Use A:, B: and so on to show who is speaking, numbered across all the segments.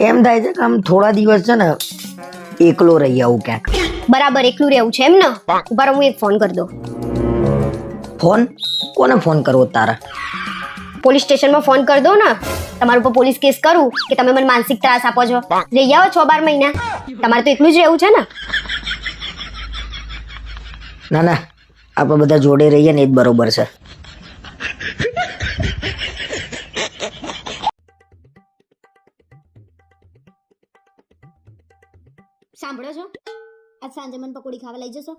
A: એમ થાય છે કે આમ થોડા દિવસ છે ને એકલો રહી આવું ક્યાંક.
B: બરાબર એકલું રહેવું છે એમ ને? ઊભા હું એક ફોન કરી દઉં.
A: ફોન? કોને ફોન કરવો તારા?
B: પોલીસ સ્ટેશનમાં ફોન કરી દો ને? તમારા ઉપર પોલીસ કેસ કરું કે તમે મને માનસિક ત્રાસ આપો છો? રહી આવો છ બાર મહિના. તમારે તો એકલું જ રહેવું છે ને?
A: ના ના. આપણે બધા જોડે રહીએ ને એ જ બરોબર છે.
B: સાંભળો છો? આજ સાંજે મને પકોડી ખાવા લઈ જશો?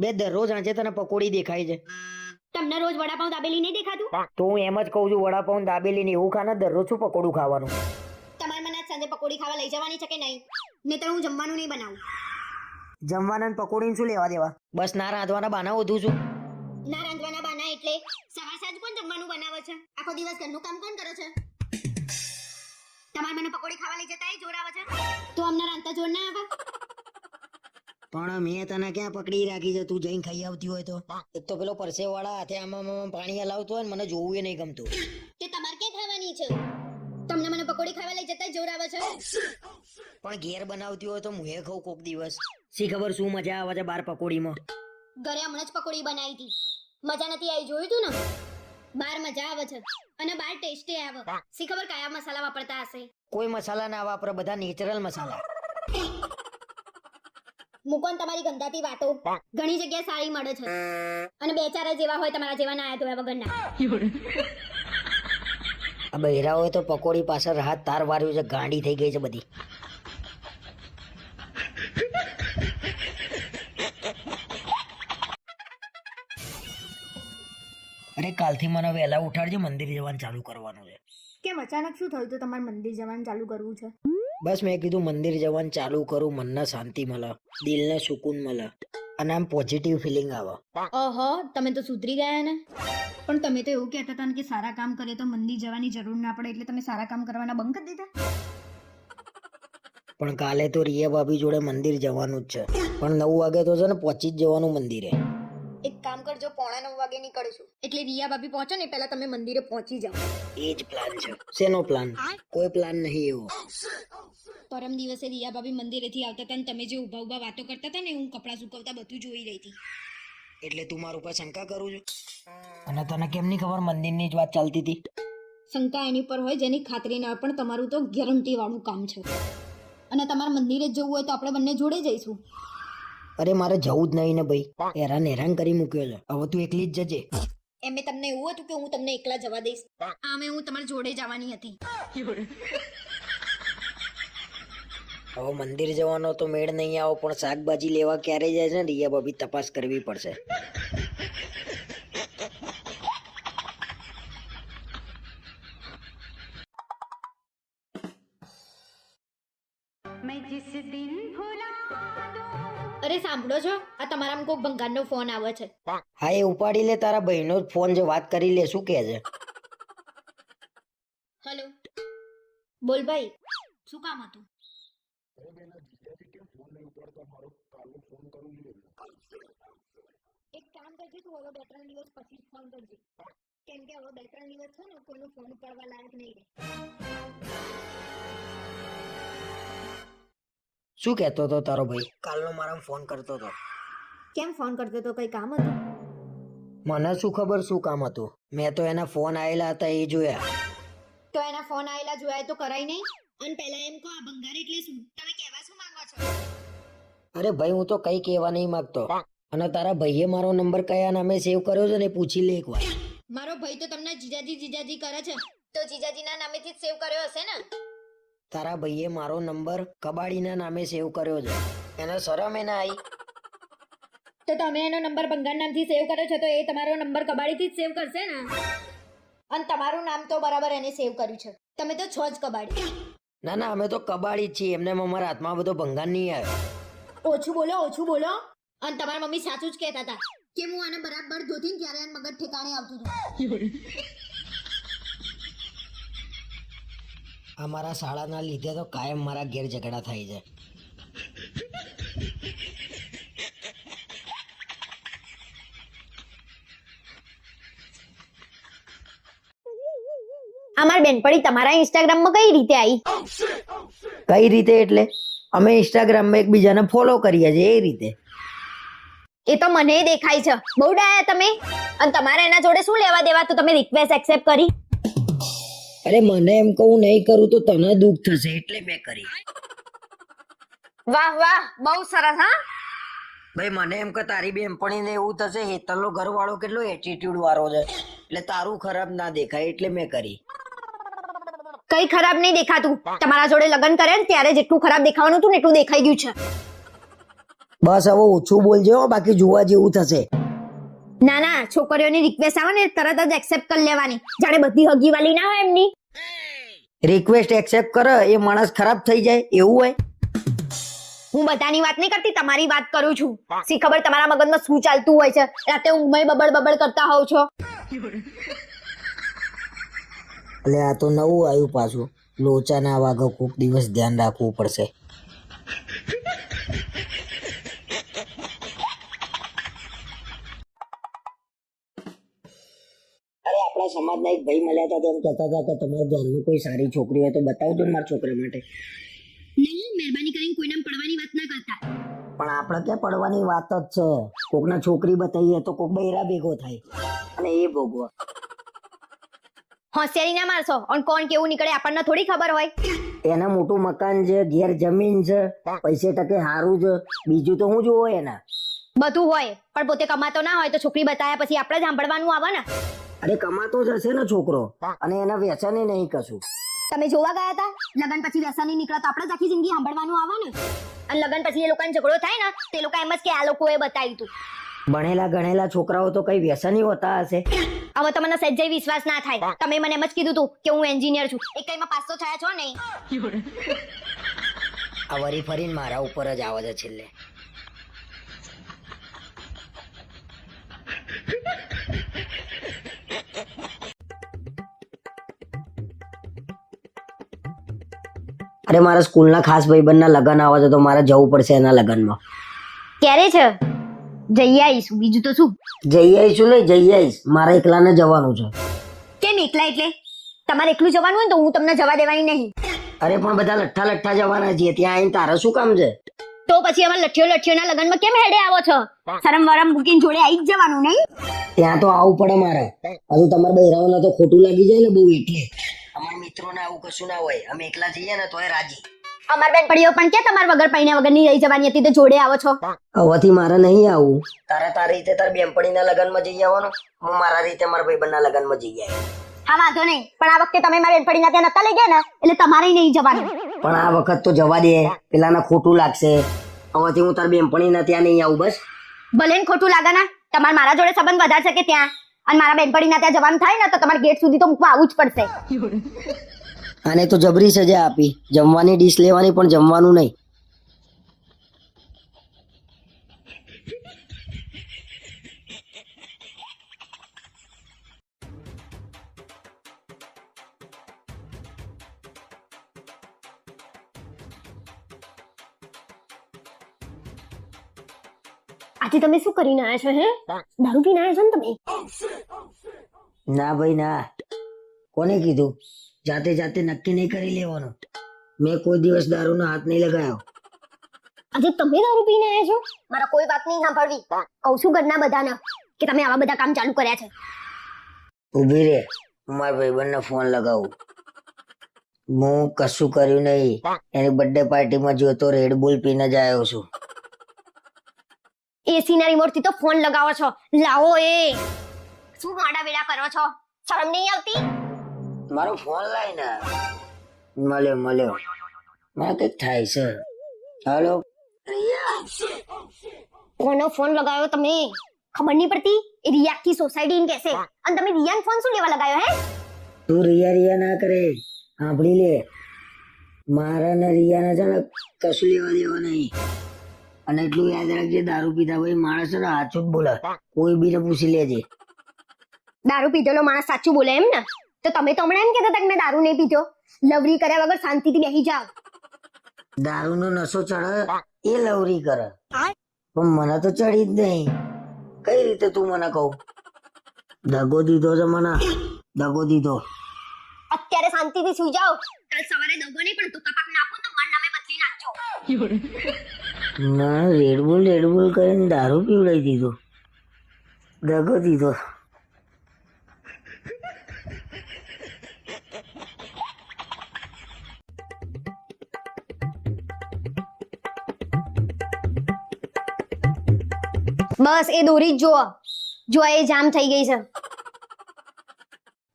A: બે દરરોજ આજે તને પકોડી દેખાય છે.
B: તમને રોજ વડાપાઉં દાબેલી નહીં દેખાતું?
A: તો હું એમ જ કહું છું વડાપાઉં દાબેલી ને એવું ખાને દરરોજ શું પકોડું ખાવાનું?
B: તમારે મને આજ સાંજે પકોડી ખાવા લઈ જવાની છે કે નહીં? નહીતર હું જમવાનું નહીં બનાવું.
A: જમવાના ને પકોડીને શું લેવા દેવા? બસ ના રાંધવાના બાના વધુ છું.
B: ના રાંધવાના બાના એટલે સવાર સાંજ કોણ જમવાનું બનાવે છે? આખો દિવસ ઘરનું કામ કોણ કરે છે? તમારે મને પકોડી ખાવા લઈ જતા જોર આવે છે? તો અમને રાંધતા જોર ના આવે?
A: પણ મેં તને ક્યાં પકડી રાખી છે? તું જઈને ખાઈ આવતી હોય તો. એક તો પેલો પરસે વાળા હાથે આમાં આમાં પાણી હલાવતો હોય ને મને જોવું એ નહીં ગમતું.
B: તે તમારે ક્યાં ખાવાની છે? તમને મને પકોડી ખાવા લઈ જતા જોર આવે છે?
A: પણ ઘેર બનાવતી હોય તો હું એ ખાઉં કોક દિવસ. શી ખબર શું મજા આવે છે બાર પકોડીમાં?
B: ઘરે હમણાં જ પકોડી બનાવી હતી. મજા નથી આવી જોયું તું ને? બાર મજા આવે છે અને બાર ટેસ્ટી આવે. સી ખબર કયા મસાલા વાપરતા હશે?
A: કોઈ મસાલા ના વાપરે બધા નેચરલ મસાલા.
B: મૂકો તમારી ગંદાતી વાતો. ઘણી જગ્યાએ સારી મળે છે. અને બે ચાર જેવા હોય તમારા જેવા ના આયા તો વગરના
A: આ બહેરા હોય તો પકોડી પાછળ હાથ તાર વાર્યું છે ગાંડી થઈ ગઈ છે બધી. કાલથી મને વહેલા ઉઠાડજે મંદિર જવાનું ચાલુ કરવાનું છે.
B: કેમ અચાનક શું થયું તો? તમારે મંદિર જવાનું ચાલુ કરવું છે?
A: બસ મેં કીધું મંદિર જવાનું ચાલુ કરું મનને શાંતિ મળે દિલને સુકૂન મળે અને આમ પોઝિટિવ ફિલિંગ આવે.
B: ઓહો તમે તો સુધરી ગયા ને? પણ તમે તો એવું કહેતા હતા ને કે સારા કામ કરે તો મંદિર જવાની જરૂર ના પડે એટલે તમે સારા કામ કરવાના બંધ કરી દીધા?
A: પણ કાલે તો રિયા ભાભી જોડે મંદિર જવાનું જ છે. પણ નવ વાગે તો છે ને પહોંચી જ જવાનું મંદિરે.
B: એક કામ કરજો પોણા નવ વાગે નીકળશું એટલે રિયા ભાભી પહોંચો ને પહેલા તમે મંદિરે પહોંચી જાઓ.
A: એ જ પ્લાન છે. શેનો પ્લાન કોઈ પ્લાન નહીં એવો.
B: પરમ દિવસે રિયા ભાભી મંદિરેથી આવતા હતા ને તમે જે ઊભા ઊભા વાતો કરતા હતા ને હું કપડાં સુકવતા બધું જોઈ રહી હતી.
A: એટલે તું મારા ઉપર શંકા કરું છું? અને તને કેમ ની ખબર મંદિરની જ વાત ચાલતી હતી?
B: શંકા એની પર હોય જેની ખાતરી ના પણ તમારું તો ગેરંટી વાળું કામ છે. અને તમારે મંદિરે જ જવું હોય તો આપણે બંને જોડે જઈશું.
A: અરે મારે જવું જ નહીં ને ભાઈ. હેરાન હેરાન કરી મૂક્યો છે. હવે તું એકલી જ જજે.
B: એમે તમને એવું હતું કે હું તમને એકલા જવા દઈશ. આમે હું તમારી જોડે જવાની હતી.
A: હવે મંદિર જવાનો તો મેળ નહીં આવો પણ શાકભાજી લેવા ક્યારે જાય છે ને રિયા ભાભી? તપાસ કરવી પડશે.
B: સાંભળો છો? આ તમારામાં કોઈક ભંગારનો ફોન આવે છે.
A: હા એ ઉપાડી લે તારા બહેનો ફોન છે વાત કરી લે શું કહે છે?
B: હેલો બોલ ભાઈ શું કામ હતું? એક કામ કરજે તું હવે બે ત્રણ દિવસ પછી ફોન કરજે. કેમ કે હવે બે ત્રણ દિવસ છે ને કોઈનો ફોન ઉપાડવા લાયક નહીં રહે.
A: શું કહેતો હતો તારો ભાઈ? કાલનો મારા ફોન કરતો હતો.
B: કેમ ફોન કરતો હતો? કઈ કામ હતું?
A: મને શું ખબર શું કામ હતું? મેં તો એના ફોન આવેલા હતા એ જોયા.
B: તો એના ફોન આયેલા જોયા તો કરાય નહીં? અને પહેલા એમ કહો આ ભંગાર એટલે શું? તમે કહેવા શું માંગો છો?
A: અરે ભાઈ હું તો કઈ કહેવા નહીં માંગતો. અને તારા ભાઈએ મારો નંબર કયા નામે સેવ કર્યો છે ને પૂછી લે એકવાર.
B: મારો ભાઈ તો તમને જીજાજી જીજાજી કરે છે. તો જીજાજીના નામેથી જ સેવ કર્યો હશે ને?
A: તારા ભાઈએ મારો નંબર કબાડીના નામે સેવ કર્યો છે. એને શરમ એ ના આવી
B: તો તમે એનો નંબર ભંગાર નામથી સેવ કર્યો છે તો એ તમારો નંબર કબાડીથી જ સેવ કરશે ને? અને તમારું નામ તો બરાબર એને સેવ કર્યું છે. તમે તો છો જ કબાડી.
A: ના ના અમે તો કબાડી જ છીએ. એમને અમારા હાથમાં બધો ભંગાર નહીં આવ્યો
B: ઓછું બોલો ઓછું બોલો. અને તમારા મમ્મી સાચું જ કહેતા હતા કે હું આને બરાબર ધોતી ત્યારે મગજ ઠેકાણે આવતું હતું.
A: અમારા શાળાના લીધે તો કાયમ મારા ઘેર ઝઘડા થાય છે.
B: અમારી બેનપણી તમારા ઇન્સ્ટાગ્રામમાં કઈ રીતે આવી
A: કઈ રીતે એટલે? અમે ઇન્સ્ટાગ્રામમાં એકબીજાને ફોલો કરીએ છીએ એ રીતે.
B: એ તો મને દેખાય છે. બહુ ડાયા તમે. અને તમારે એના જોડે શું લેવા દેવા? તો તમે રિક્વેસ્ટ એક્સેપ્ટ કરી.
A: અરે મને એમ કહું નહીં કરું તો તને દુઃખ થશે એટલે મેં કરી.
B: વાહ વાહ બહુ સરસ હા?
A: ભાઈ મને એમ કે તારી બેનપણીને એવું થશે હેતલનો ઘરવાળો કેટલો એટીટ્યુડ વાળો છે. એટલે તારું ખરાબ ના દેખાય એટલે મેં કરી.
B: કઈ ખરાબ નહીં દેખાતું. તમારા જોડે લગ્ન કરે ને ત્યારે જેટલું ખરાબ દેખાવાનું હતું ને એટલું દેખાઈ ગયું છે.
A: બસ હવે ઓછું બોલજો બાકી જોવા જેવું થશે.
B: ના ના છોકરીઓની રિક્વેસ્ટ આવે ને તરત જ એક્સેપ્ટ કરી લેવાની. જાણે બધી હગી વાલી ના હોય એમની.
A: રિક્વેસ્ટ એક્સેપ્ટ કરે એ માણસ ખરાબ થઈ જાય એવું હોય?
B: હું બધાની વાત નહીં કરતી તમારી વાત કરું છું. સી ખબર તમારા મગજમાં શું ચાલતું હોય છે? રાતે ઊંઘમાં બબડ બબડ કરતા હોવ છો.
A: એટલે આ તો નવું આવ્યું પાછું. લોચાના વાગો કોક દિવસ ધ્યાન રાખવું પડશે. સમાજના એક ભાઈ મળ્યા હતા તેમ કહેતા હતા કે તમારા ઘરની કોઈ સારી છોકરી હોય તો બતાવજો ને મારા છોકરા માટે.
B: નહીં મહેરબાની કરીને કોઈને પડવાની વાત ના કરતા.
A: પણ આપણે ક્યાં પડવાની વાત જ છે. કોકના છોકરી બતાવીએ તો કોક બૈરા ભેગો થાય. અને એ ભોગવો.
B: હોશિયારી ના મારશો અને કોણ કેવું નીકળે આપણને થોડી ખબર હોય.
A: એના મોટું મકાન છે ઘેર જમીન છે પૈસે ટકે સારું છે. બીજું તો હું જોવો એના.
B: બધું હોય પણ પોતે કમાતો ના હોય તો છોકરી બતાવ્યા પછી આપણે સાંભળવાનું આવે ને.
A: અરે કમાતો જ હશે ને છોકરો. અને એના વ્યસને નહીં કશું.
B: તમે જોવા ગયા હતા? લગન પછી વ્યસની નીકળે તો આપણે જ આખી જિંદગી સાંભળવાનું આવે ને અને લગન પછી એ લોકોને ઝઘડો થાય ને તે લોકો એમ જ કે આ લોકોએ બતાવ્યું હતું.
A: ભણેલા ગણેલા છોકરાઓ તો કઈ વ્યસની હોતા હશે.
B: હવે તમને સજ્જય વિશ્વાસ ના થાય. તમે મને એમ જ કીધું તું કે હું એન્જિનિયર છું. એક કઈમાં પાસ તો થયા છો નહીં
A: આ વરી ફરીને મારા ઉપર જ આવે છે છેલ્લે. અરે મારા સ્કૂલના ખાસ ભાઈબંધના લગ્ન આવે છે તો મારે જવું પડશે એના લગ્નમાં.
B: ક્યારે છે? જઈ આવીશું. બીજું તો શું?
A: જઈ આવીશું નહીં જઈ આવીશ. મારે એકલાને જવાનું છે.
B: કેમ એકલા એટલે? તમારે એકલું જવાનું હોય ને તો હું તમને જવા દેવાની નહીં.
A: અરે પણ બધા લઠ્ઠા લઠ્ઠા જવાના છીએ ત્યાં આવીને તારે શું કામ છે?
B: તો પછી અમારા લઠ્ઠીઓ લઠ્ઠીઓના લગ્નમાં કેમ હેડે આવો છો? શરમ વરમ મૂકીને જોડે આવી જ જવાનું નહીં?
A: ત્યાં તો આવવું પડે મારે. હજુ તમારે બહેરાઓના તો ખોટું લાગી જાય ને બહુ એટલે. મિત્રોને આવું કશું ના હોય. અમે એકલા જઈએ ને તોય રાજી.
B: અમાર બેનપણીઓ પણ કે તમાર વગર પૈણા વગરની રહી જવાની હતી તો જોડે આવો છો.
A: હવાથી મારે નહીં આવું. તારા તારી રીતે તાર બેનપણીના લગ્નમાં જઈ આવવાનું? હું મારા રીતે મારા ભાઈબંધના લગ્નમાં જઈ આવ્યો
B: હા વાંધો નહીં. પણ આ વખતે તમે મારા બેનપણીના ત્યાં નતા લઈ ગયા ને એટલે તમારે નહીં જવાનું.
A: પણ આ વખત તો જવા દે. પેલાને ખોટું લાગશે. હવાથી હું તાર બેનપણીના ત્યાં નહીં આવું બસ.
B: ભલે ને ખોટું લાગે ના તમારે મારા જોડે સંબંધ વધારશે છે કે ત્યાં? અને મારા બેનપણીના ત્યાં જવાનું થાય ને, તો તમારે ગેટ સુધી તો મૂકવા આવવું જ પડશે.
A: આને તો જબરી સજા આપી. જમવાની ડીશ લેવાની પણ જમવાનું નહીં.
B: આજે તમે શું કરીને આવ્યા છો હે? દારૂ પીને આવ્યા છો ને તમે?
A: ના ભાઈ ના. કોને કીધું? જાતે જાતે નક્કી નહીં કરી લેવાનું. મેં કોઈ દિવસ દારૂનો હાથ નહીં લગાયો.
B: આજે તમે દારૂ પીને આવ્યા છો? મારા કોઈ વાત નહીં સાંભળવી. કહું છું ઘરના બધાને કે તમે આવા બધા કામ ચાલુ કર્યા છે.
A: ઊભી રે. મારા મારા ભાઈબંધને ફોન લગાવું. હું કશું કર્યું નહીં. એની બર્થડે પાર્ટીમાં જોતો રેડ બુલ પીને જ આવ્યો છું.
B: એસી ના રિમોટથી તો ફોન લગાવો છો. લાવો એ. શું માડા વેડા કરો છો? શરમ નહીં આવતી?
A: મારો ફોન લાય ને. મળ્યો મળ્યો. મને કંઈક થાય છે. હાલો.
B: કોનો ફોન લગાવ્યો તમે? ખબર નહીં પડતી? એ રિયા સોસાયટી ને કહેશે. અને તમે રિયાન ફોન શું લેવા લગાવ્યો હે?
A: તું રિયા રિયા ના કરે. સાંભળી લે. મારા ને રિયાને છે ને કશું લેવા દેવા નહીં. અને એટલું યાદ રાખજે દારૂ પીતા ભાઈ માણસ ને જ બોલે કોઈ બીને પૂછી લેજે.
B: દારૂ પીધેલો માણસ સાચું બોલે એમ ને? તો તમે તો હમણાં એમ કહેતા હતા કે મેં દારૂ નહીં પીધો. લવરી કર્યા વગર શાંતિથી બેસી જાઓ.
A: દારૂનો નશો ચડે એ લવરી કરે. પણ મને તો ચડી જ નહીં. કઈ રીતે તું મને કહું? દગો દીધો છે મને. દગો દીધો.
B: અત્યારે શાંતિથી સુઈ જાઓ. કાલ સવારે દગો નહીં પણ તું કપાક નાખો તો મારા નામે
A: ના રેડબુલ રેડબુલ કરીને દારૂ પીવડાવી દીધો. દગો દીધો.
B: બસ એ દોરી જ જુઓ. જો એ જામ થઈ ગઈ છે.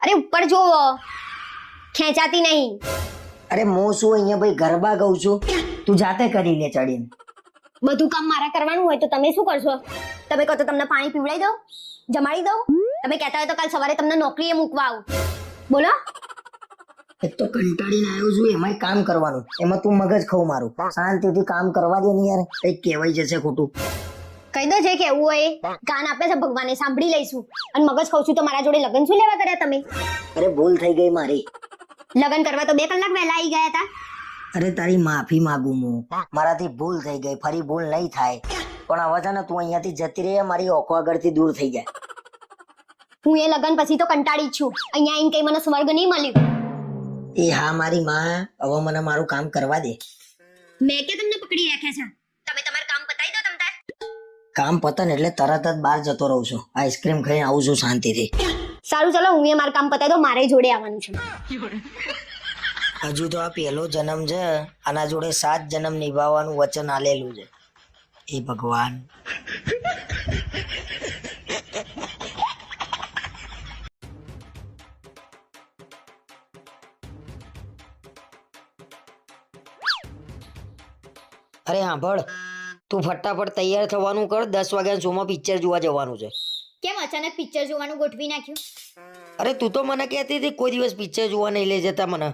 B: અરે ઉપર જુઓ. ખેંચાતી નહીં.
A: અરે હું શું અહીંયા ભાઈ ગરબા ગાઉં છું? તું જાતે કરી લે ચડીને.
B: બધું કામ મારા કરવાનું હોય તો તમે શું કરશો? તમે કહો તો તમને પાણી પીવડાવી દઉં જમાડી દઉં? તમે કહેતા હોય તો કાલ સવારે તમને નોકરીએ મૂકવા આવું. બોલો?
A: એક તો કંટાળીને આવ્યો છું એમાંય કામ કરવાનું. એમાં તું મગજ ખાવ મારું. શાંતિથી કામ કરવા દે ને યાર. કઈ કહેવાય જશે ખોટું.
B: કહી દો જે કેવું હોય કાન આપે છે ભગવાને સાંભળી લઈશું. અને મગજ ખાઉં છું તો મારા જોડે લગ્ન શું લેવા કર્યા તમે?
A: અરે ભૂલ થઈ ગઈ મારી.
B: લગ્ન કરવા તો બે કલાક વહેલા આવી ગયા હતા.
A: અરે તારી માફી માંગુ હું. મારાથી ભૂલ થઈ ગઈ ફરી ભૂલ નહીં થાય. પણ હવે છે ને તું અહીંયાથી જતી રહી મારી ઓખો આગળથી દૂર થઈ જાય.
B: હું એ લગન પછી તો કંટાળી છું. અહીંયા આવીને કઈ મને સ્વર્ગ નહીં મળ્યું.
A: એ હા મારી માં. હવે મને મારું કામ કરવા દે.
B: મેં કે તમને પકડી રાખ્યા છે? તમે તમારું કામ પતાવી દો તમતાર.
A: કામ પતન એટલે તરત જ બહાર જતો રહું છું. આઈસ્ક્રીમ ખાઈને આવું છું શાંતિથી.
B: સારું ચલો હું એ મારું કામ પતાવી દો મારે જોડે આવવાનું છે.
A: હજુ તો આ પહેલો જન્મ છે આના જોડે સાત જન્મ નિભાવવાનું વચન આલેલું છે. એ ભગવાન. અરે સાંભળ તું ફટાફટ તૈયાર થવાનું કર દસ વાગ્યા શોમાં પિક્ચર જોવા જવાનું છે.
B: કેમ અચાનક પિક્ચર જોવાનું ગોઠવી નાખ્યું?
A: અરે તું તો મને કહેતી હતી કોઈ દિવસ પિક્ચર જોવા નહીં લઈ જતા મને.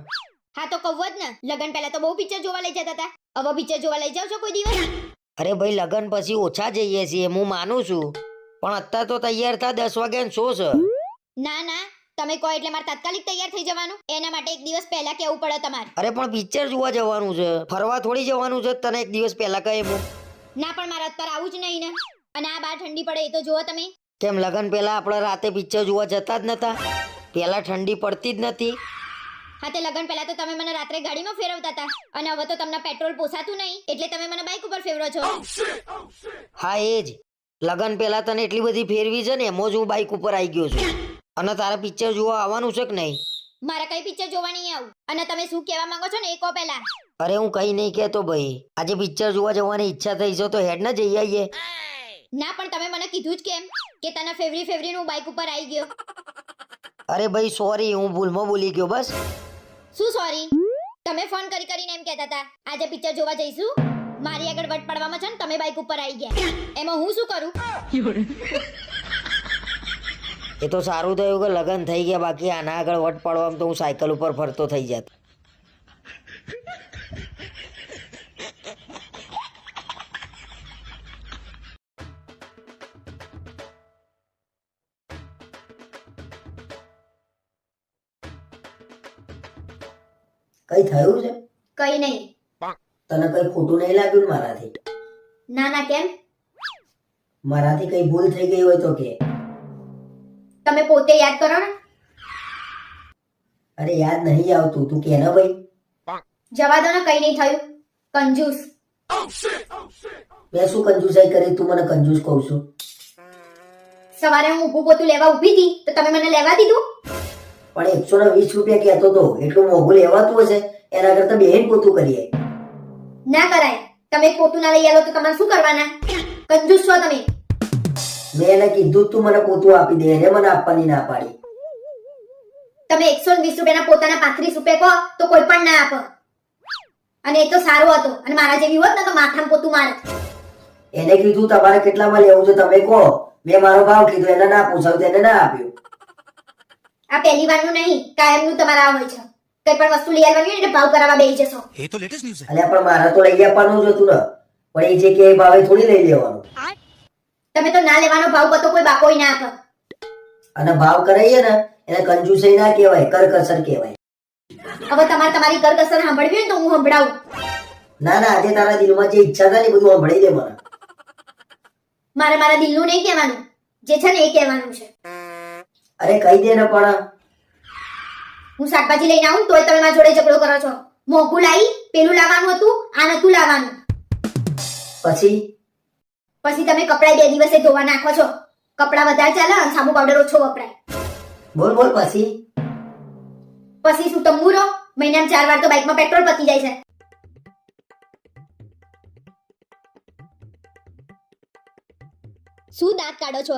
B: હા તો કહું જ ને લગન પહેલા તો બહુ પિક્ચર જોવા લઈ જતા હતા હવે પિક્ચર જોવા લઈ જાવ છો કોઈ દિવસ?
A: અરે ભાઈ લગન પછી ઓછા જઈએ છીએ હું માનું છું. પણ અત્યારે તો તૈયાર થા દસ વાગ્યા શો છે?
B: ના ના તમે કહો એટલે મારે તાત્કાલિક તૈયાર થઈ જવાનું. એના માટે એક દિવસ પહેલા કેવું પડે તમારે?
A: અરે પણ પિક્ચર જોવા જવાનું છે. ફરવા થોડી જવાનું છે તને એક દિવસ પહેલા કહે હું.
B: ના પણ મારે અત્યારે આવું જ નહીં ને. અને આ બાર ઠંડી પડે એ તો જુઓ તમે.
A: કેમ લગન પહેલા આપણે રાતે પિક્ચર જોવા જતા જ નતા? પહેલા ઠંડી પડતી જ નથી
B: હા તે લગન પહેલા તો તમે મને રાત્રે ગાડીમાં ફેરવતા હતા અને હવે તો તમને પેટ્રોલ પોસાતું નહીં. એટલે તમે મને બાઇક ઉપર ફેરવો છો.
A: હા એ જ. લગન પહેલા તને એટલી બધી ફેરવી છે ને એમ જ હું બાઇક ઉપર આવી ગયો છું. અને તારા પિક્ચર જોવા આવવાનું છે કે નહીં?
B: મારે કઈ પિક્ચર જોવા નહીં આવું. અને તમે શું કહેવા માંગો છો ને એ કહો પહેલા.
A: અરે હું કઈ નહીં કહેતો ભાઈ. આજે પિક્ચર જોવા જવાની ઈચ્છા થઈ છે તો હેડ ને જઈ આવીએ
B: ના પણ તમે મને કીધું જ કેમ? કે તને ફેવરી ફેવરી નું બાઇક ઉપર આવી ગયો.
A: અરે ભાઈ સોરી હું ભૂલમાં બોલી ગયો બસ.
B: શું સોરી? તમે ફોન કરી કરીને એમ કહેતા હતા, આજે પિક્ચર જોવા જઈશું? મારી આગળ વટ પડવામાં છે ને, તમે બાઇક ઉપર આવી ગયા. એમાં હું શું કરું?
A: એ તો સારું થયું કે લગ્ન થઈ ગયા, બાકી આના આગળ વટ પાડવામાં તો હું સાયકલ ઉપર ફરતો થઈ જાત. કઈ થયું છે?
B: કઈ નહીં.
A: તને કઈ ખોટું નહીં લાગ્યું મારાથી?
B: ના ના કેમ?
A: મારાથી કઈ ભૂલ થઈ ગઈ હોય તો કે.
B: તમે પોતે યાદ કરો ને.
A: અરે યાદ નહીં આવતું. તું કે ને ભાઈ?
B: જવા દો ને કઈ નહીં થયું. કંજૂસ.
A: મેં શું કંજૂસાઈ કરી તું મને કંજૂસ કહું છું?
B: સવારે હું ઊભું પોતું લેવા ઊભી હતી તો તમે મને લેવા દીધું?
A: પણ એકસો ને વીસ રૂપિયા કહેતો તો એટલું મોઘું લેવાતું હશે? એના કરતા બેન પોતું કરીએ.
B: ના કરાય. તમે પોતું ના લઈ આવો તો તમારે શું કરવાના? કંજૂસ છો તમે.
A: મેં એને કીધું તું મને પોતું આપી દે એને મને આપવાની ના પાડી.
B: તમે એકસો વીસ રૂપિયાના પોતાના પાંત્રીસ રૂપિયા કહો તો કોઈ પણ ના આપો. અને એ તો સારું હતો. અને મારા જેવી હોત ને તો માથામાં પોતું મારત.
A: એને કીધું તમારે કેટલામાં લેવું છે? તમે કહો. મેં મારો ભાવ કીધો એને ના પૂછાવ એને ના આપ્યું.
B: આ પહેલી વારનું નહીં કાયમનું તમારા આ હોય છે. કઈ પણ વસ્તુ લઈ આવવાની એટલે ભાવ કરાવવા બેસી જશો.
C: એ તો લેટેસ્ટ ન્યૂઝ છે.
A: અલ્યા પણ મારે તો લઈ આપવાનું જ હતું ને. પણ એ જે કે ભાવે થોડી લઈ લેવાનું.
B: તમે તો ના લેવાનો ભાવ પતો કોઈ બાકોય ના આપે.
A: અને ભાવ કરાઈએ ને એને કંજૂસઈ ના કહેવાય કરકસર કહેવાય.
B: હવે તમારે તમારી કરકસર સાંભળવી હોય તો હું સંભળાવું.
A: ના ના આજે તારા દિલમાં જે ઈચ્છા થાય ને બધું સાંભળી દે મને.
B: મારે મારા દિલનું નહીં કહેવાનું. જે છે ને એ કહેવાનું છે.
A: અરે કહી દે ને પણ.
B: હું શાકભાજી લઈને આવું તોય તમે મારા જોડે ઝઘડો કરો છો. મોંઘું લાવી પેલું લાવવાનું હતું આ નતું લાવવાનું.
A: પછી?
B: પછી તમે કપડાં બે દિવસે ધોવા નાખો છો. કપડાં વધારે ચાલે અને સાબુ પાવડર ઓછો વપરાય.
A: બોલ બોલ પછી?
B: પછી શું તંબુ રહો? મહિનામાં ચાર વાર તો બાઇકમાં પેટ્રોલ પતી જાય છે. શું દાંત કાઢો છો?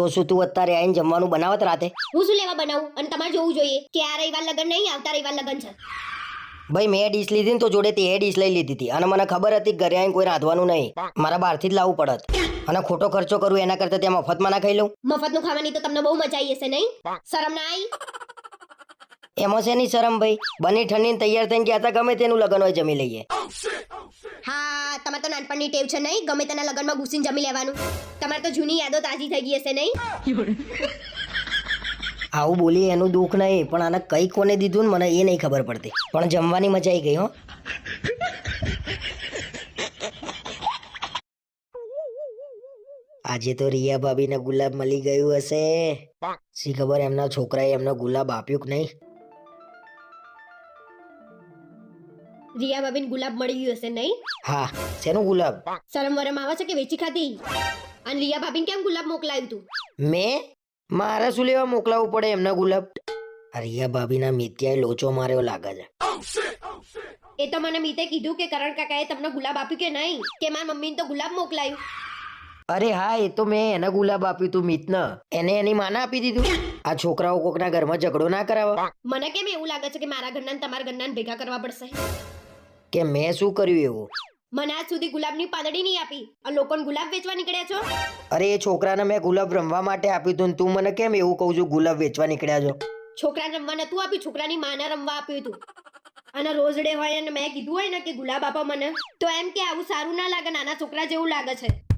A: તો શું તું અત્યારે આઈને જમવાનું બનાવત રાતે?
B: હું શું લેવા બનાવું? અને તમારે જોવું જોઈએ કે આ રવિવાર લગન નહીં આવતા રવિવાર લગન છે.
A: ભાઈ મેં ડીશ લીધી ને તો જોડે તે ડીશ લઈ લીધી હતી. અને મને ખબર હતી કે ઘરે આવીને કોઈ રાંધવાનું નહીં. મારા બહારથી જ લાવવું પડત. અને ખોટો ખર્ચો કરું એના કરતા ત્યાં મફતમાં ના ખાઈ લઉં?
B: મફતનું ખાવાની તો તમને બહુ મજા આવી હશે નહીં? શરમ ના આવી
A: એમાં શેની શરમ ભાઈ? બની ઠંડીને તૈયાર થઈને ગયા હતા ગમે તેનું લગન હોય જમી લઈએ.
B: હા તમારે તો નાનપણની ટેવ છે નહીં? ગમે તેના લગ્નમાં ઘૂસીને જમી લેવાનું. તમારે તો જૂની યાદો તાજી થઈ ગઈ હશે નહીં?
A: આવું બોલી એનું દુઃખ નહીં પણ આને કઈ કોને દીધું ને મને એ નહીં ખબર પડતી. પણ જમવાની મજા આવી ગઈ હો. આજે તો રિયા ભાભીને ગુલાબ મળી ગયું હશે. શી ખબર એમના છોકરાએ એમનો ગુલાબ આપ્યું કે નહીં?
B: રિયા બાબીન ગુલાબ મળી ગયું હશે નહીં?
A: હા શેનો ગુલાબ?
B: શરમ વરમ આવે છે કે વેચી ખાધી? અને રિયા ભાભીને કેમ ગુલાબ મોકલાવ્યું તું?
A: મેં? મારે શું લેવા મોકલાવવું પડે એમના ગુલાબ? આ રિયા ભાભીના મિત્યાએ લોચો માર્યો લાગે છે.
B: એ તો મને મિતે કીધું કે કરણ કાકાએ તમને ગુલાબ આપ્યું કે નહીં? કે મારા મમ્મીને તો ગુલાબ મોકલાયું?
A: અરે હા એ તો મેં એને ગુલાબ આપ્યું તું મિતને એને એની માને આપી દીધું. આ છોકરાઓ કોકના ઘરમાં ઝઘડો ના કરાવવા
B: મને કેમ એવું લાગે છે કે મારા ઘરના તમારા ઘરના ભેગા કરવા પડશે?
A: કે મેં શું કર્યું એવું?
B: મને આજ સુધી ગુલાબની પાંદડી નહીં આપી. આ લોકોને ગુલાબ વેચવા નીકળ્યા છો?
A: અરે એ છોકરાને મેં ગુલાબ રમવા માટે આપ્યું હતું ને તું મને કેમ એવું કહું છું ગુલાબ વેચવા નીકળ્યા છો?
B: છોકરાને રમવા નતું આપ્યું છોકરાની માને રમવા આપ્યું હતું. અને રોજ ડે હોય અને મેં કીધું હોય ને કે ગુલાબ આપો મને. તો એમ કે આવું સારું ના લાગે નાના છોકરા જેવું લાગે છે.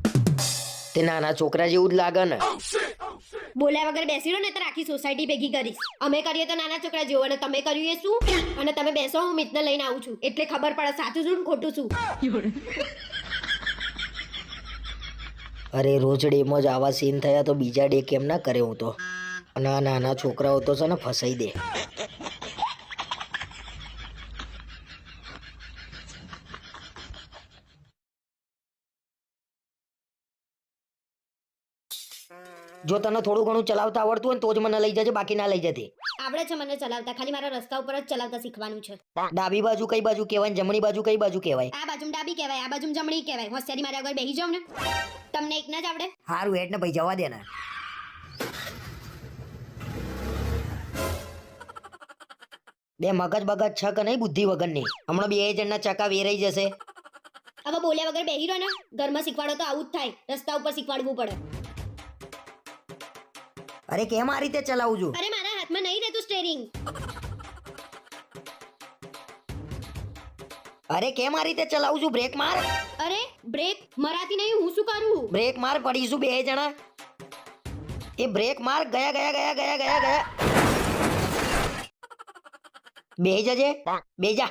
A: તે નાના છોકરા જેવું જ લાગે ને.
B: બોલ્યા વગર બેસી ને તો આખી સોસાયટી ભેગી કરીશ. અમે કરીએ તો નાના છોકરા જેવું અને તમે કર્યું એ શું? અને તમે બેસો હું મિતને લઈને આવું છું. એટલે ખબર પડે સાચું છું ખોટું છું?
A: અરે રોજ ડેમાં જ આવા સીન થયા તો બીજા ડે કેમ ના કરે હું તો? અને નાના છોકરાઓ તો છે ને ફસાઈ દે. જો તને થોડું ઘણું ચલાવતા આવડતું હોય ને તો જ મને લઈ જજે બાકી ના લઈ જતી
B: આવડે છે મને ચલાવતા ખાલી મારા રસ્તા ઉપર જ ચલાવતા શીખવાનું છે.
A: ડાબી બાજુ કઈ બાજુ કહેવાય ને જમણી બાજુ કઈ બાજુ કહેવાય?
B: આ બાજુ ડાબી કહેવાય આ બાજુ જમણી કહેવાય. હોશિયારી મારા આગળ બેહી જાવ ને તમને એક ના જ આવડે.
A: હારું ને ભાઈ જવા દે ને. બે મગજ બગજ છક નહીં બુદ્ધિ વગરની? હમણાં બે જણના ચકા વેરાઈ જશે.
B: હવે બોલ્યા વગર બેહી રહ્યો ને ઘરમાં શીખવાડો તો આવું જ થાય. રસ્તા ઉપર શીખવાડવું પડે.
A: અરે કેમ આ રીતે ચલાવું છું?
B: અરે મારા હાથમાં નહીં રહેતું સ્ટેરિંગ
A: અરે કેમ આ રીતે ચલાવું છું? બ્રેક માર.
B: અરે બ્રેક મરાતી નહીં હું શું કરું?
A: બ્રેક માર પડીશું બે જણા. એ બ્રેક માર ગયા ગયા ગયા ગયા ગયા ગયા. બે જજે. બે જા.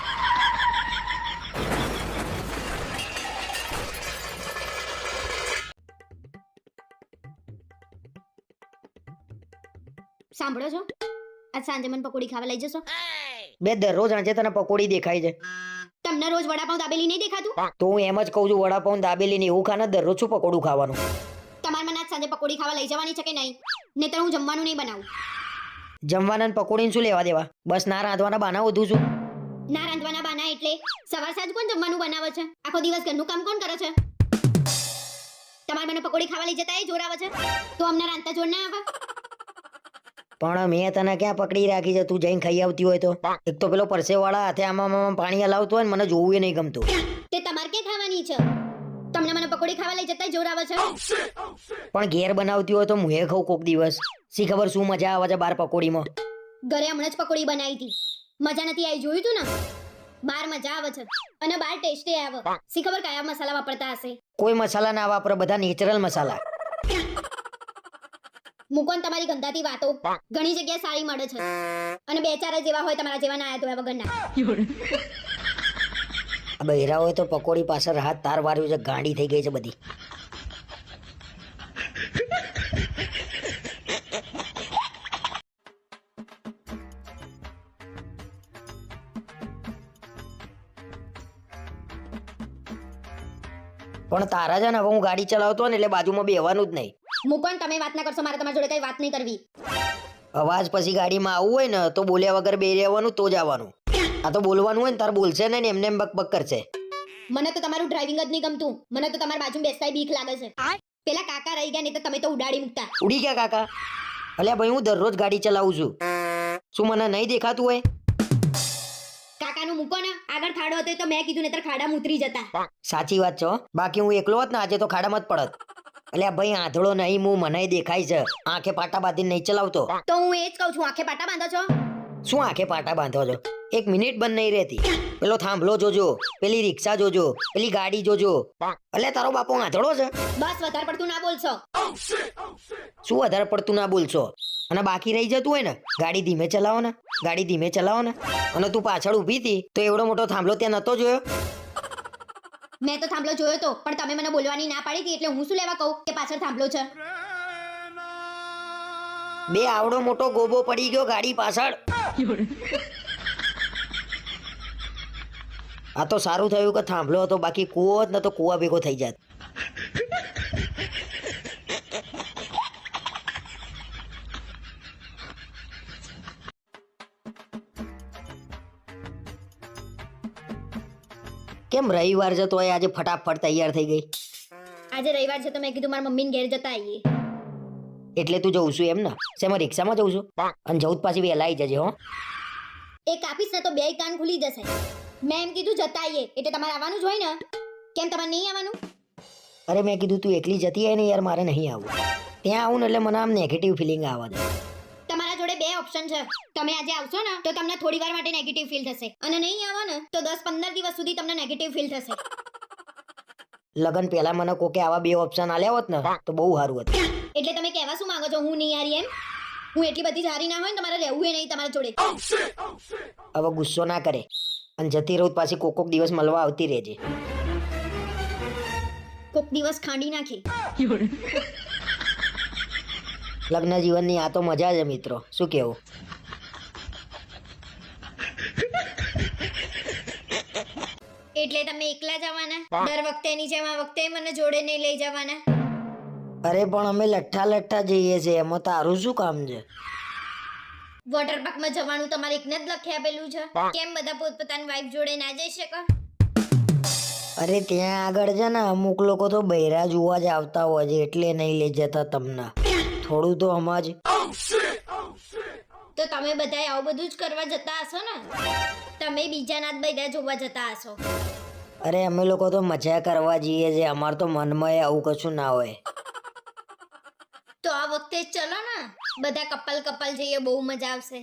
B: સાંભળો છો? આજ સાંજે મને પકોડી ખાવા લઈ જશો?
A: બે દરરોજ આજે તને પકોડી દેખાય છે.
B: તમને રોજ વડાપાઉં દાબેલી નહીં દેખાતું?
A: તો હું એમ જ કહું છું વડાપાઉં દાબેલી ને એવું ખાને દરરોજ શું પકોડું ખાવાનું?
B: તમારે મને આજ સાંજે પકોડી ખાવા લઈ જવાની છે કે નહીં? નહીતર હું જમવાનું નહીં બનાવું.
A: જમવાના ને પકોડીને શું લેવા દેવા? બસ ના રાંધવાના બાના વધુ છું.
B: ના રાંધવાના બાના એટલે સવાર સાંજ કોણ જમવાનું બનાવે છે? આખો દિવસ ઘરનું કામ કોણ કરે છે? તમારે મને પકોડી ખાવા લઈ જતા એ જોર આવે છે? તો અમને રાંધતા જોર ના આવે?
A: પણ મેં તને ક્યાં પકડી રાખી છે? તું જઈને ખાઈ આવતી હોય તો. એક તો પેલો પરસેવાળા હાથે આમાં પાણી હલાવતો હોય ને મને જોવું એ નહીં ગમતું.
B: તે તમારે ક્યાં ખાવાની છે? તમને મને પકોડી ખાવા લઈ જતા જોર આવે છે?
A: પણ ઘેર બનાવતી હોય તો હું એ ખાઉં કોક દિવસ. શી ખબર શું મજા આવે છે બાર પકોડીમાં?
B: ઘરે હમણાં જ પકોડી બનાવી હતી. મજા નથી આવી જોયું તું ને? બાર મજા આવે છે. અને બાર ટેસ્ટી આવે. સી ખબર કયા મસાલા વાપરતા હશે?
A: કોઈ મસાલા ના વાપરે બધા નેચરલ મસાલા.
B: મૂકો તમારી ગંધાતી વાતો ઘણી જગ્યાએ સારી મળે છે. અને બે ચાર જ એવા હોય તમારા જેવા ના તો વગરના.
A: બહેરા હોય તો પકોડી પાછળ હાથ તાર વાર્યું છે, ગાંડી થઈ ગઈ છે બધી. પણ તારા છે ને હવે હું ગાડી ચલાવતો ને એટલે બાજુમાં બેવાનું જ નહીં.
B: મૂકો ને તમે વાત ના કરશો મારે તમારી જોડે કઈ વાત નહીં કરવી.
A: અવાજ પછી ગાડીમાં આવવું હોય ને તો બોલ્યા વગર બે રહેવાનું તો જ આવવાનું. આ તો બોલવાનું હોય ને તાર બોલશે ને એમને એમ બક બક કરશે.
B: મને તો તમારું ડ્રાઇવિંગ જ નહીં ગમતું. મને તો તમારી બાજુ બેસતાય બીક લાગે છે. પેલા કાકા રહી ગયા નહીં તો તમે તો ઉડાડી મૂકતા.
A: ઉડી ગયા કાકા? અલ્યા ભાઈ હું દરરોજ ગાડી ચલાવું છું. શું મને નહીં દેખાતું હોય?
B: કાકાનું મૂકો ને આગળ ખાડો હતો તો મેં કીધું નહીતર ખાડામાં ઉતરી જતા.
A: સાચી વાત છો બાકી હું એકલો હોત ને આજે તો ખાડામાં જ પડત. અલ્યા ભાઈ આંધળો નહીં હું મને દેખાય છે. આંખે પાટા બાંધીને નહીં ચલાવતો.
B: તો હું એ જ કહું છું આંખે પાટા બાંધો છો?
A: શું આંખે પાટા બાંધો છો? એક મિનિટ બંધ નહીં રહેતી. પેલો થાંભલો જોજો પેલી રિક્ષા જોજો પેલી ગાડી જોજો. અલ્યા તારો બાપો આંધળો છે?
B: બસ વધારે પડતું ના બોલશો.
A: શું વધારે પડતું ના બોલશો? અને બાકી રહી જતું હોય ને ગાડી ધીમે ચલાવો ને ગાડી ધીમે ચલાવો ને અને તું પાછળ ઊભી હતી તો એવડો મોટો થાંભલો ત્યાં નતો જોયો?
B: મેં તો થાંભલો જોયો તો, પણ તમે મને બોલવાની ના પાડી હતી એટલે હું શું લેવા કહું? કે પાછળ થાંભલો છે.
A: બે આવડો મોટો ગોબો પડી ગયો ગાડી પાછળ. આ તો સારું થયું કે થાંભલો હતો, બાકી કૂવો જ ન તો કૂવા ભેગો થઈ જાત. કેમ રવિવાર છે તોય આજે ફટાફટ તૈયાર થઈ ગઈ?
B: આજે રવિવાર છે તો મેં કીધું મારા મમ્મીને ઘેર જતા આવીએ.
A: એટલે તું જઉં છું એમ ને? શેમાં રિક્ષામાં જઉં છું? અને જવું પાછી વહેલા આવી જજે હો.
B: એ કાપીશ ને તો બે કાન ખુલી જશે. મેં એમ કીધું જતા આવીએ એટલે તમારે આવવાનું જ હોય ને? કેમ તમારે નહીં આવવાનું?
A: અરે મેં કીધું તું એકલી જતી હોય ને યાર મારે નહીં આવવું. ત્યાં આવું ને એટલે મને આમ નેગેટિવ ફિલિંગ આવે છે
B: તમારા જોડે બે ઓપ્શન છે. તમે આજે આવશો ને તો તમને થોડી વાર માટે નેગેટિવ ફીલ થશે. અને નહીં આવો ને તો દસ પંદર દિવસ સુધી તમને નેગેટિવ ફીલ થશે.
A: લગન પહેલા મને કોકે આવા બે ઓપ્શન આલ્યા હોત ને તો બહુ સારું હતું.
B: એટલે તમે કહેવા શું માંગો છો? હું નહીં હારી એમ? હું એટલી બધી સારી ના હોય ને તમારે રહેવું એ નહીં તમારા જોડે.
A: હવે ગુસ્સો ના કરે. અને જતી રહું પાછી કોક કોક દિવસ મળવા આવતી રહેજે.
B: કોક દિવસ ખાંડી નાખી.
A: લગ્ન જીવનની આ તો મજા છે મિત્રો. શું કેવું?
B: એટલે તમે એકલા જવાના? દર વખતે ની જેમ આ વખતે મને જોડે નહીં લઈ જવાના?
A: અરે પણ અમે લઠ્ઠા લઠ્ઠા જઈએ છીએ. એમાં તારું શું કામ છે?
B: વોટર પાર્કમાં જવાનું તમારે એકને જ લખી આપેલું છે? કેમ બધા પોતપોતાની વાઈફ જોડે ના જઈ શકો?
A: અરે ત્યાં આગળ છે ને અમુક લોકો તો બૈરા જોવા જ આવતા હોય છે. એટલે નહીં લઈ જતા તમને. થોડું તો સમજ
B: તો તમે બધા આવું બધું જ કરવા જતા હશો ને? તમે બીજાના જ બધા જોવા જતા હશો.
A: અરે અમે લોકો તો મજા કરવા જઈએ છે. અમાર તો મનમાં આવું કશું ના હોય.
B: તો આ વખતે ચલો ને. બધા કપલ કપલ જઈએ બહુ મજા આવશે.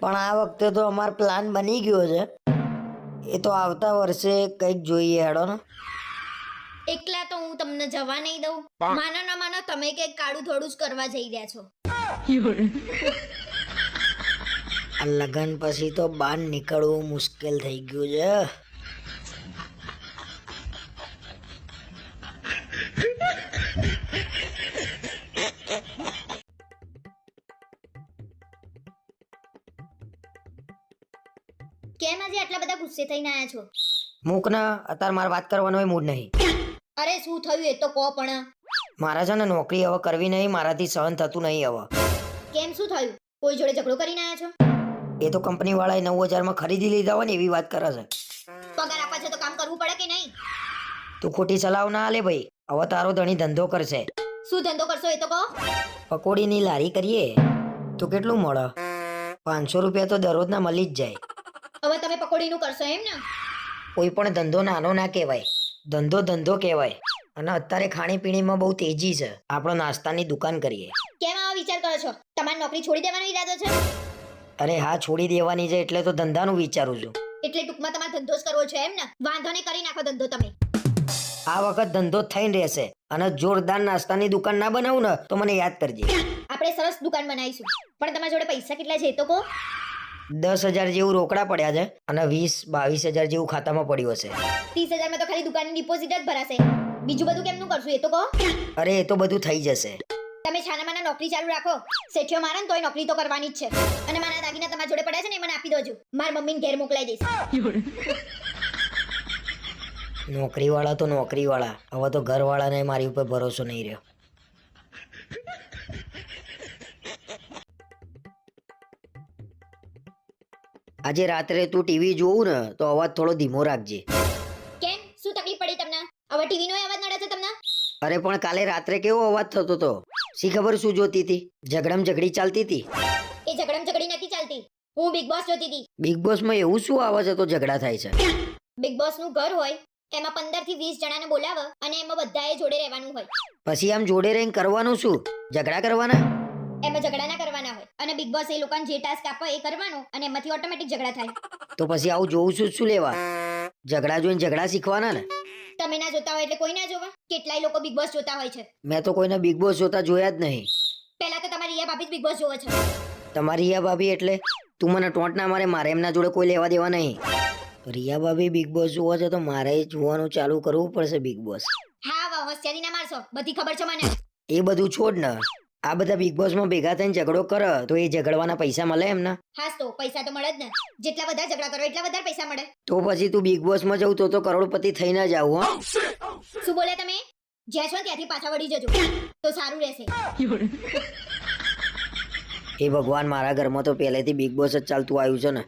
A: પણ આ વખતે તો અમાર પ્લાન બની ગયો છે. એ તો આવતા વર્ષે કંઈક જોઈએ હેડો ને.
B: એકલા તો હું તમને જવા નહીં દઉં. માનો ના માનો તમે કંઈક કાળું થોડું જ કરવા જઈ રહ્યા છો.
A: આ લગન પછી તો બહાર નીકળવું મુશ્કેલ થઈ ગયું છે.
B: કેમ આજે આટલા બધા ગુસ્સે થઈને આયા છો?
A: મૂક ના અત્યારે મારે વાત કરવાનો હોય મૂડ નહીં.
B: અરે શું થયું એ તો કહો પણ.
A: મારા છે ને નોકરી હવે કરવી નહીં મારાથી સહન થતું નહીં હવે.
B: કેમ શું થયું? કોઈ જોડે ઝઘડો કરીને આવ્યા છો?
A: એ તો કંપની વાળાએ નવ હજારમાં ખરીદી લીધા હોય ને એવી વાત કરે છે.
B: પગાર આપવા છે તો કામ કરવું પડે કે નહીં?
A: તું ખોટી સલાહ ના આલે ભાઈ. હવે તારો ધણી ધંધો કરશે.
B: શું ધંધો કરશો એ તો કહો?
A: પકોડીની લારી કરીએ. તો કેટલું મળે? પાંચસો રૂપિયા તો દરરોજના મળી જ જાય.
B: હવે તમે પકોડીનું કરશો એમ ને?
A: કોઈ પણ ધંધો નાનો ના કહેવાય. ધંધો ધંધો કહેવાય. અને અત્યારે ખાણીપીણીમાં બહુ તેજી છે. આપણો નાસ્તાની દુકાન કરીએ.
B: કેમ આવો વિચાર કરો છો? તમારી નોકરી છોડી દેવાનો ઈરાદો છે?
A: અરે હા છોડી દેવાની છે એટલે તો ધંધાનું વિચારું છું.
B: એટલે ટૂંકમાં તમારે ધંધો જ કરવો છે એમ ને? વાંધો નહીં કરી નાખો ધંધો તમે.
A: આ વખત ધંધો થઈને રહેશે. અને જોરદાર નાસ્તાની દુકાન ના બનાવું ને તો મને યાદ કરજે.
B: આપણે સરસ દુકાન બનાવીશું. પણ તમારા જોડે પૈસા કેટલા છે એ તો કહો.
A: દસ હજાર જેવું રોકડા પડ્યા છે અને વીસ બાવીસ હજાર જેવું ખાતામાં પડ્યું હશે.
B: ત્રીસ હજારમાં તો ખાલી દુકાનની ડિપોઝિટ જ ભરાશે. બીજું બધું કેમનું કરશું? એ તો કહો.
A: અરે એ તો બધું થઈ જશે.
B: તમે છાનામાના નોકરી ચાલુ રાખો. શેઠિયો મારે ને તોય નોકરી તો કરવાની જ છે. અને મારા દાગીના તમારા જોડે પડ્યા છે ને એ મને આપી દોજો મારા મમ્મીને ઘેર મોકલાઈ દઈશ.
A: નોકરીવાળા તો નોકરીવાળા. હવે તો ઘરવાળાને મારી ઉપર ભરોસો નહીં રહ્યો. આજે રાત્રે તું ટીવી જોવું ને તો અવાજ થોડો ધીમો રાખજે.
B: કેમ? શું તકલીફ પડી તમને? હવે ટીવી નો અવાજ નડે છે તમને?
A: અરે પણ કાલે રાત્રે કેવો અવાજ થતો હતો શી ખબર શું જોતી હતી? ઝઘડમ ઝઘડી ચાલતી હતી?
B: એ ઝઘડમ ઝઘડી નથી ચાલતી. હું બિગ બોસ જોતી હતી.
A: બિગ બોસમાં એવું શું આવે છે તો ઝઘડા થાય છે.
B: બિગ બોસનું ઘર હોય એમાં પંદરથી વીસ જણાને બોલાવે અને એમાં બધાએ જોડે રહેવાનું હોય.
A: પછી આમ જોડે રહીને કરવાનું શું? ઝઘડા કરવાના?
B: એમાં ઝઘડા ના કરવાના હોય. અને બિગ બોસ એ લોકોને જે ટાસ્ક આપો એ કરવાનો અને એમાંથી ઓટોમેટિક ઝઘડા થાય.
A: તો પછી આવું જોઉં છું શું લેવા? ઝઘડા જોઈને ઝઘડા શીખવાના ને?
B: તમે ના જોતા હોય એટલે કોઈ ના જોવા. કેટલાય લોકો બિગ બોસ જોતા હોય છે.
A: મેં તો કોઈને બિગ બોસ જોતા જોયા જ નહીં.
B: પહેલા તો તમારી રિયા ભાભી જ બિગ બોસ જોવે છે.
A: તમારી રિયા ભાભી એટલે? તું મને ટોંટ ના મારે મારે એમના જોડે કોઈ લેવા દેવા નહીં. રિયા ભાભી બિગ બોસ જોવો છે તો મારે જોવાનું ચાલુ કરવું પડશે બિગ બોસ
B: હા વાહ હોશિયારી ના મારશો. બધી ખબર છે મને.
A: એ બધું છોડ ને. આ બધા બિગ બોસમાં ભેગા થઈને ઝઘડો કરે તો એ ઝઘડવાના પૈસા મળે એમના?
B: હા તો પૈસા તો મળે જ ને. જેટલા વધારે ઝઘડા કરો એટલા વધારે પૈસા મળે.
A: તો પછી તું બિગ બોસમાં જવું તો તો કરોડપતિ થઈને જ આવું હા.
B: શું બોલે તમે? જ્યાં છો ત્યાંથી પાછા વળી જજો. તો સારું રહેશે.
A: એ ભગવાન મારા ઘરમાં તો પહેલેથી બિગ બોસ જ ચાલતું આવ્યું છે ને.